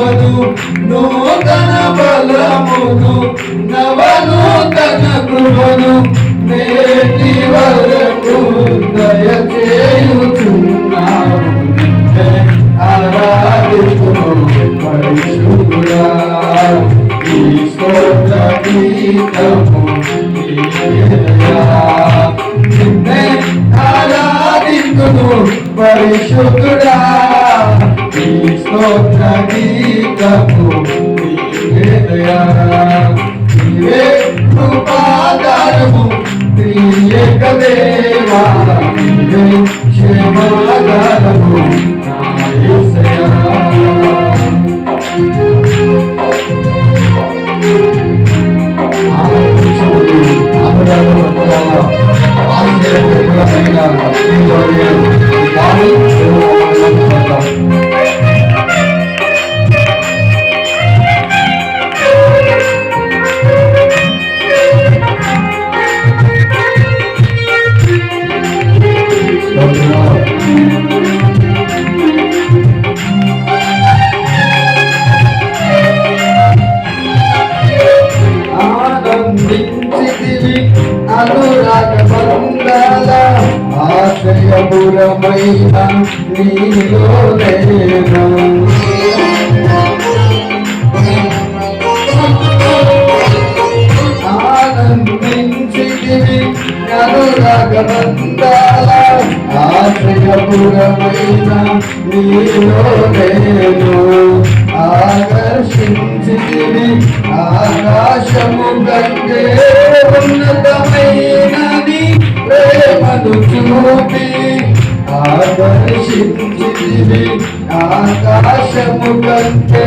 నూతన కృపను నూతన బలమును నవనూతన కృపను నేటి వరకు దయచేయుచున్నావు ఆరాధితును పరిశుద్ధుడా కృపాదారము ప్రియక దేవా క్షేమాదారము. ఆశ్రయపురమైన నీలో నేను ఆనందించితివి అనురాగ ఆశ్రయపురమైన నీలో నేను ఆకర్షించితివి ఆకాశము కంటే ఉన్నతమైనది ప్రేమను చూపి ఆకర్షించితివి ఆకాశము కంటే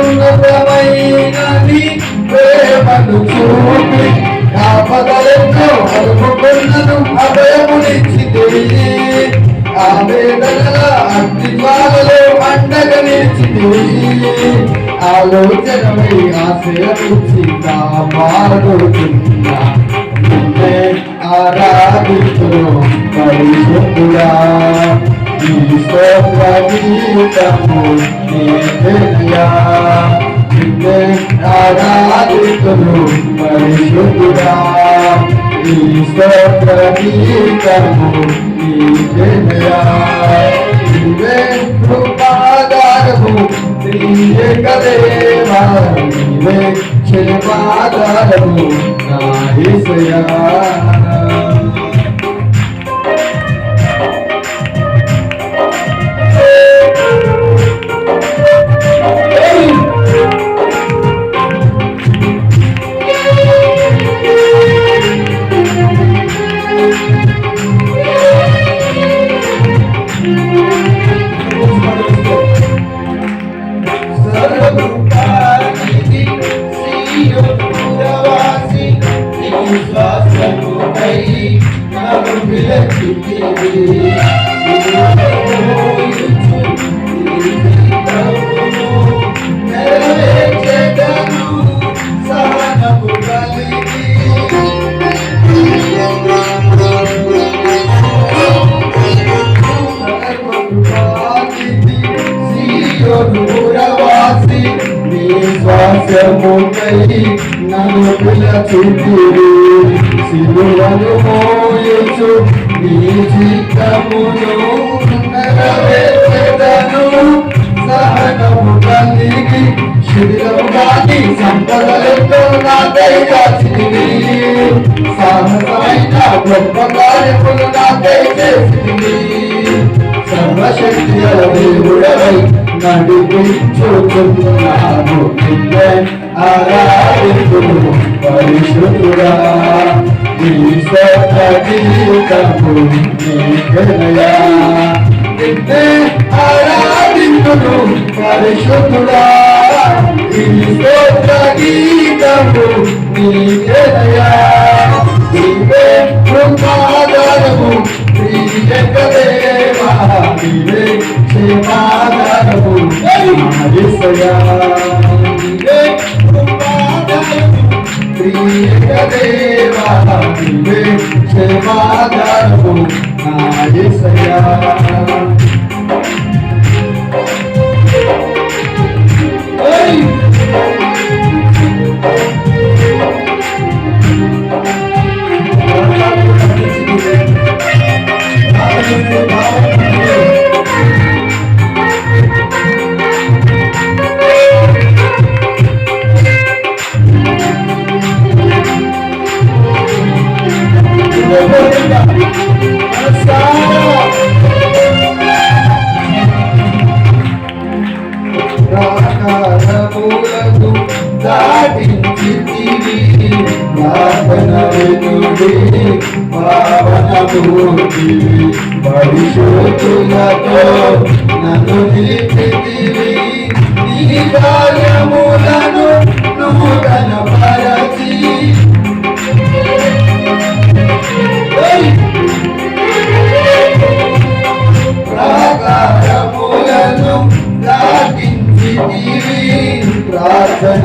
ఉన్నతమైనది ప్రేమను చూపి ఆపదలెన్నో అలుపుకున్నను అభయమునిచ్చితివి ఆవేదనల అగ్ని జ్వాలలో అండగా నిలిచితివి ఆలోచనమై ఆశ్రయమిచ్చి కాపాడుతున్నా. నిన్నే ఆరాధితును పరిశుద్ధుడా ఈ స్తోత్ర గీతము నీవేనయ్యా. నిన్నే ఆరాధితును నన్ను పిల్ల నీవోయుచు నీ చిత్తమును నీ చిత్తమును నెరవేర్చెదను. సహనము కలిగి శిథిలము కాని సంపదలతో నా కాచితివి సాహసమైన గొప్ప కార్యములు నా చేసితివి సర్వశక్తి గల దేవుడవై నడిపించుచున్నాను పరిశుద్ధుడా. ఆరాధించును పరిశుద్ధుడా నీ స్తోత్ర గీతము నీ స్తోత్ర నీవే నీవే Señor. పావనమూర్తి భవిష్యత్తులతో నన్ను నిలిపితివి నీ కార్యములను నువ్వు కనపరచి ప్రాకారములను ప్రార్థన